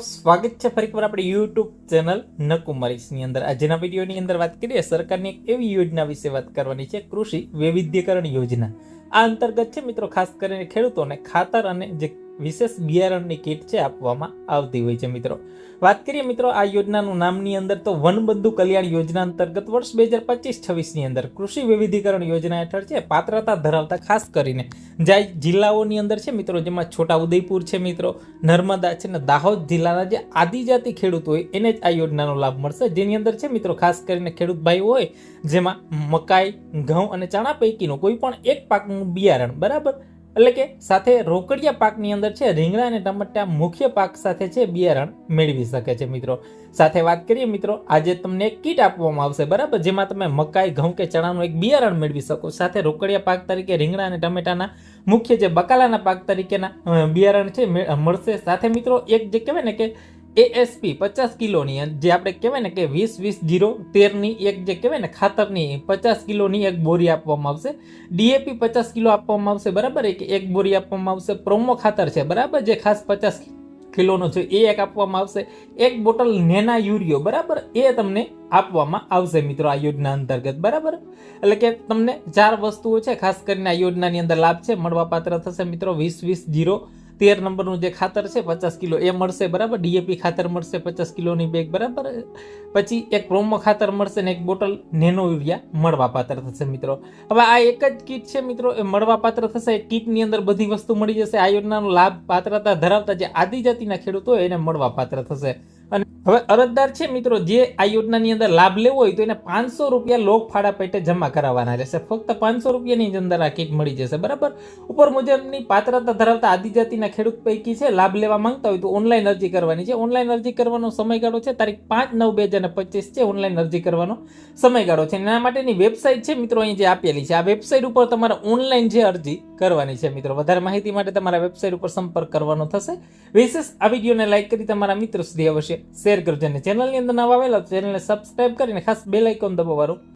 સ્વાગત છે ફરી એકવાર આપણી યુટ્યુબ ચેનલ નકુમારીસની અંદર. આજના વિડીયોની અંદર વાત કરીએ, સરકારની એક એવી યોજના વિશે વાત કરવાની છે, કૃષિ વૈવિધ્યકરણ યોજના. આ અંતર્ગત છે મિત્રો, ખાસ કરીને ખેડૂતોને ખાતર અને જે વિશેષ બિયારણની કીટ છે આપવામાં આવતી હોય છે મિત્રો. વાત કરીએ મિત્રો, આ યોજનાનું નામની અંદર તો વનબંધુ કલ્યાણ યોજના અંતર્ગત વર્ષ બે હજાર પચીસ છવ્વીસની અંદર કૃષિ વિવિધીકરણ યોજના હેઠળ છે પાત્રતા ધરાવતા ખાસ કરીને. જે જિલ્લાઓની અંદર છે મિત્રો, જેમાં છોટા ઉદયપુર છે મિત્રો, નર્મદા છે ને દાહોદ જિલ્લાના જે આદિજાતિ ખેડૂત હોય એને જ આ યોજનાનો લાભ મળશે. જેની અંદર છે મિત્રો, ખાસ કરીને ખેડૂત ભાઈ હોય, જેમાં મકાઈ, ઘઉં અને ચણા પૈકીનું કોઈ પણ એક પાકનું બિયારણ, બરાબર? એટલે કે સાથે રોકડિયા પાકની અંદર છે, રીંગણા અને ટમાટા મુખ્ય પાક સાથે છે, બિયારણ મેળવી શકે છે મિત્રો. સાથે વાત કરીએ મિત્રો, આજે તમને એક કીટ આપવામાં આવશે, બરાબર? જેમાં તમે મકાઈ, ઘઉં કે ચણાનું એક બિયારણ મેળવી શકો. સાથે રોકડિયા પાક તરીકે રીંગણા અને ટમેટાના મુખ્ય જે બકાલાના પાક તરીકેના બિયારણ છે મળશે. સાથે મિત્રો, એક જે કહેવાય ને કે એએસપી પચાસ કિલોની જે આપણે કહેવાય ને કે વીસ વીસ જીરો તેરની એક જે કહેવાય ને ખાતરની પચાસ કિલોની એક બોરી આપવામાં આવશે. ડીએપી પચાસ કિલો આપવામાં આવશે, બરાબર? એક એક બોરી આપવામાં આવશે. પ્રોમો ખાતર છે, બરાબર? જે ખાસ પચાસ કિલોનો છે, એ એક આપવામાં આવશે. એક બોટલ નેના યુરિયો, બરાબર? એ તમને આપવામાં આવશે મિત્રો આ યોજના અંતર્ગત, બરાબર? એટલે કે તમને ચાર વસ્તુઓ છે, ખાસ કરીને આ યોજનાની અંદર લાભ છે, મળવાપાત્ર થશે મિત્રો વીસ વીસ જીરો તેર નંબરનું જે ખાતર છે, પચાસ કિલો, એ મળશે બરાબર? ડીએપી ખાતર મળશે પચાસ કિલોની બેગ બરાબર? પછી એક પ્રોમો ખાતર મળશે ને એક બોટલ નેનો યુરિયા મળવાપાત્ર થશે મિત્રો. હવે આ એક જ કીટ છે મિત્રો, એ મળવા પાત્ર થશે. એ કીટની અંદર બધી વસ્તુ મળી જશે. આ યોજનાનો લાભ પાત્રતા ધરાવતા જે આદિજાતિના ખેડૂતો એને મળવાપાત્ર થશે. અને હવે અરજદાર છે મિત્રો, જે આ યોજનાની અંદર લાભ લેવો હોય તો એને પાંચસો રૂપિયા લોક ફાળા પેટે જમા કરાવવાના રહેશે. ફક્ત પાંચસો રૂપિયાની જ અંદર આ કીટ મળી જશે, બરાબર? ઉપર મુજબની પાત્રતા ધરાવતા આદિજાતિના ખેડૂત પૈકી છે, લાભ લેવા માંગતા હોય તો ઓનલાઈન અરજી કરવાની છે. ઓનલાઈન અરજી કરવાનો સમયગાળો છે, તારીખ પાંચ નવ બે હજાર પચીસ છે, ઓનલાઈન અરજી કરવાનો સમયગાળો છે. એના માટેની વેબસાઇટ છે મિત્રો, અહીં જે આપેલી છે, આ વેબસાઇટ ઉપર તમારે ઓનલાઈન જે અરજી કરવાની છે મિત્રો, વધારે માહિતી માટે તમારા વેબસાઇટ ઉપર સંપર્ક કરવાનો થશે. વિશેષ આ વિડીયોને લાઇક કરી તમારા મિત્રો સુધી અવશ્ય શેર કરજો અને ચેનલની અંદર નવા આવેલા ચેનલને સબસ્ક્રાઇબ કરીને ખાસ બેલ આઇકોન દબાવવાનું.